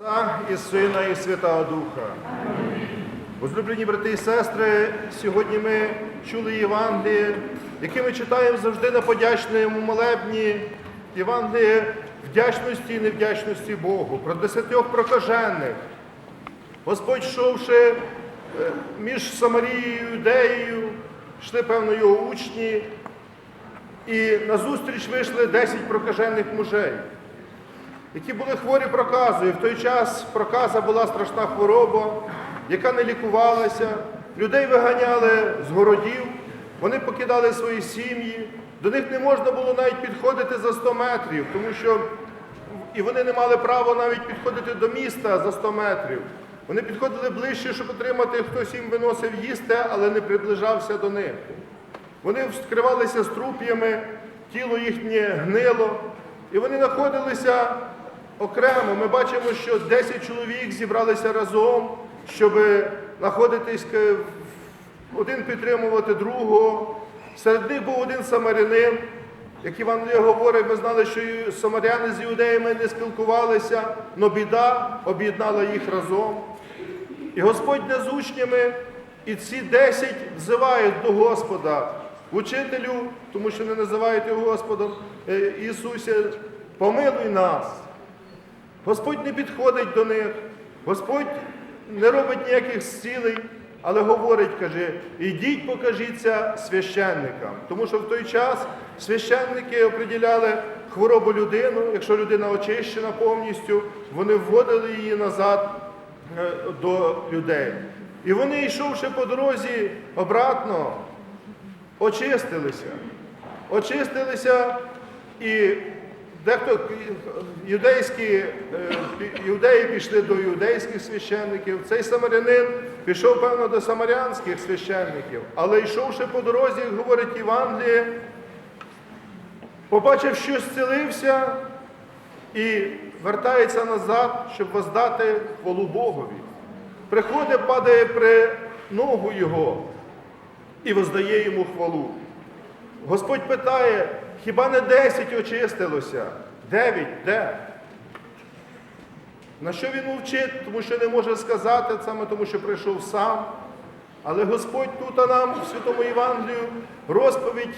Отця і Сина, і Святого Духа. Возлюблені брати і сестри, сьогодні ми чули Євангеліє, яке ми читаємо завжди на подячному молебні, Євангеліє вдячності і невдячності Богу, про десятьох прокажених. Господь, йшовши е, між Самарією і Юдеєю, йшли, певно, його учні, і назустріч вийшли 10 прокажених мужей які були хворі проказою. В той час проказа була страшна хвороба, яка не лікувалася. Людей виганяли з городів, вони покидали свої сім'ї. До них не можна було навіть підходити за 100 метрів, тому що і вони не мали права навіть підходити до міста за 100 метрів. Вони підходили ближче, щоб отримати, хтось їм виносив їсти, але не приближався до них. Вони вскривалися струп'ями, тіло їхнє гнило, і вони знаходилися окремо. Ми бачимо, що 10 чоловік зібралися разом, щоб знаходитись один підтримувати другого. Серед них був один самарянин, як Іван Лія говорить, ми знали, що самаряни з іудеями не спілкувалися, але біда об'єднала їх разом. І Господь не з учнями, і ці десять взивають до Господа, учителю, тому що не називають його Господом е, Ісусе, помилуй нас. Господь не підходить до них, Господь не робить ніяких зцілень, але говорить, каже, ідіть покажіться священникам. Тому що в той час священники оприділяли хворобу людину, якщо людина очищена повністю, вони вводили її назад е, до людей. І вони, йшовши по дорозі обратно, очистилися. Очистилися і дехто юдейські, е, юдеї пішли до юдейських священників. Цей самарянин пішов, певно, до самарянських священників. Але йшовши по дорозі, як говорить Євангеліє, побачив, що зцілився і вертається назад, щоб воздати хвалу Богові. Приходить, падає при ногу його і воздає йому хвалу. Господь питає, хіба не 10 очистилося? 9 де? На що він мовчить? Тому що не може сказати, саме тому що прийшов сам. Але Господь тут а нам у Святому Євангелію розповідь,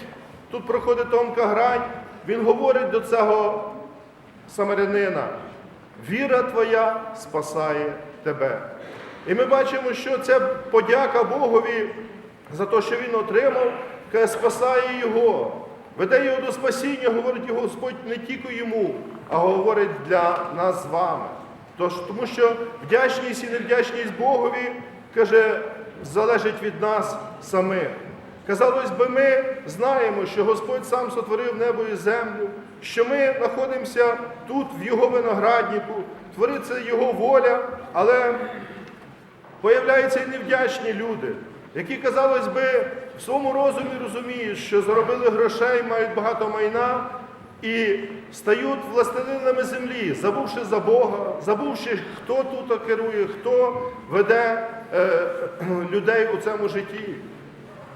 тут проходить тонка грань, Він говорить до цього самарянина, віра твоя спасає тебе. І ми бачимо, що це подяка Богові за те, що він отримав, яка спасає його. Веде його до спасіння, говорить Господь не тільки йому, а говорить для нас з вами. Тож, тому що вдячність і невдячність Богові, каже, залежить від нас самих. Казалось би, ми знаємо, що Господь сам сотворив небо і землю, що ми знаходимося тут, в Його винограднику, твориться Його воля, але появляються і невдячні люди, які, казалось би, в своєму розумі розуміють, що заробили грошей, мають багато майна і стають властелинами землі, забувши за Бога, забувши, хто тут керує, хто веде е, людей у цьому житті.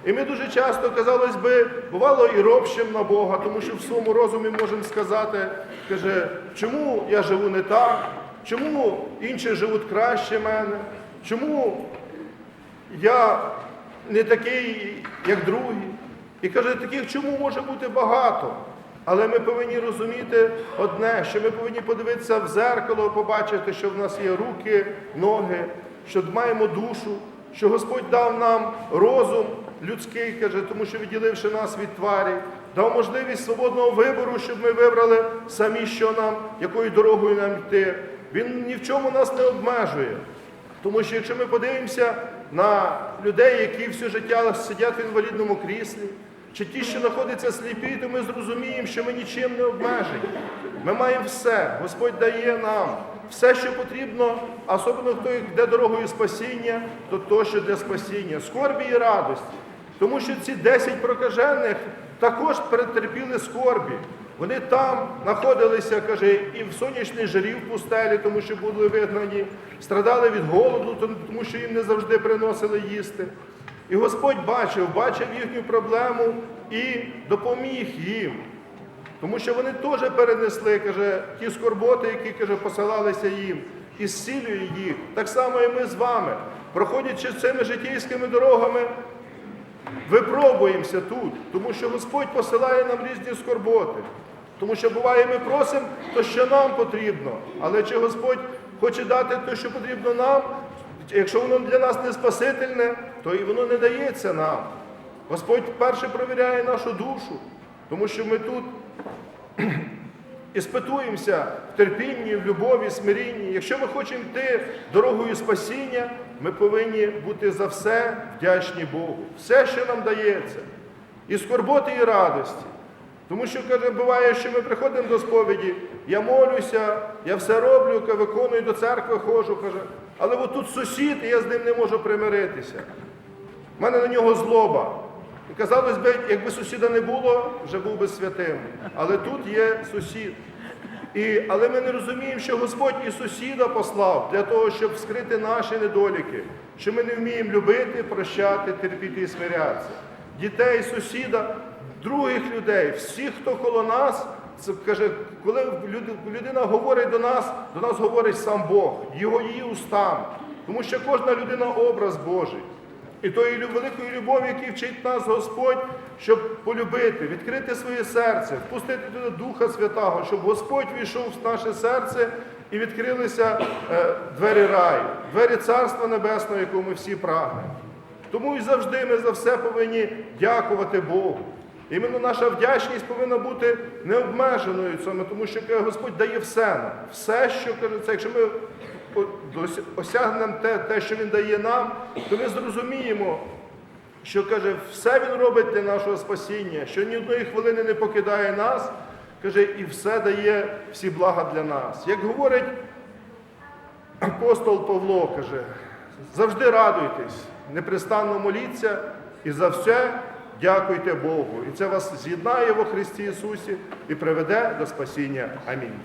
І ми дуже часто, казалось би, бувало і робщим на Бога, тому що в своєму розумі можемо сказати, каже, чому я живу не так, чому інші живуть краще мене, чому я не такий, як другі. І каже, таких чому може бути багато. Але ми повинні розуміти одне, що ми повинні подивитися в зеркало, побачити, що в нас є руки, ноги, що маємо душу, що Господь дав нам розум людський, каже, тому що відділивши нас від тварі, дав можливість свободного вибору, щоб ми вибрали самі, що нам, якою дорогою нам йти. Він ні в чому нас не обмежує. Тому що якщо ми подивимося на людей, які все життя сидять в інвалідному кріслі, чи ті, що знаходяться сліпі, то ми зрозуміємо, що ми нічим не обмежені. Ми маємо все. Господь дає нам все, що потрібно, особливо хто йде дорогою спасіння, то то, що для спасіння, скорбі і радості. Тому що ці 10 прокажених також перетерпіли скорбі. Вони там знаходилися, каже, і в сонячній жарі в пустелі, тому що були вигнані, страдали від голоду, тому що їм не завжди приносили їсти. І Господь бачив, бачив їхню проблему і допоміг їм. Тому що вони теж перенесли, каже, ті скорботи, які каже, посилалися їм. і зцілює їх. Так само і ми з вами, проходячи цими життєйськими дорогами, випробуємося тут, тому що Господь посилає нам різні скорботи. Тому що буває, ми просимо то, що нам потрібно. Але чи Господь хоче дати те, що потрібно нам, якщо воно для нас не спасительне, то і воно не дається нам. Господь перше провіряє нашу душу, тому що ми тут іспитуємося в терпінні, в любові, смирінні. Якщо ми хочемо йти дорогою спасіння, ми повинні бути за все вдячні Богу. Все, що нам дається, і скорботи, і радості. Тому що каже, буває, що ми приходимо до сповіді, я молюся, я все роблю, виконую до церкви, ходжу, каже, але от тут сусід, і я з ним не можу примиритися. У мене на нього злоба. І казалось би, якби сусіда не було, вже був би святим. Але тут є сусід. І, але ми не розуміємо, що Господь і сусіда послав для того, щоб скрити наші недоліки, що ми не вміємо любити, прощати, терпіти і смирятися. Дітей, сусіда, других людей, всіх, хто коло нас, це каже, коли людина говорить до нас, до нас говорить сам Бог, його її устами. Тому що кожна людина образ Божий. І тої великої любові, який вчить нас Господь, щоб полюбити, відкрити своє серце, впустити туди Духа Святого, щоб Господь війшов в наше серце і відкрилися е, двері раю, двері Царства Небесного, якого ми всі прагнемо. Тому і завжди ми за все повинні дякувати Богу. Іменно наша вдячність повинна бути необмеженою саме, тому що каже, Господь дає все нам. Все, що каже, це, якщо ми осягнемо те, те, що Він дає нам, то ми зрозуміємо, що каже, все Він робить для нашого спасіння, що ні одної хвилини не покидає нас, каже, і все дає всі блага для нас. Як говорить апостол Павло, каже, завжди радуйтесь, непрестанно моліться і за все дякуйте Богу. І це вас з'єднає во Христі Ісусі і приведе до спасіння. Амінь.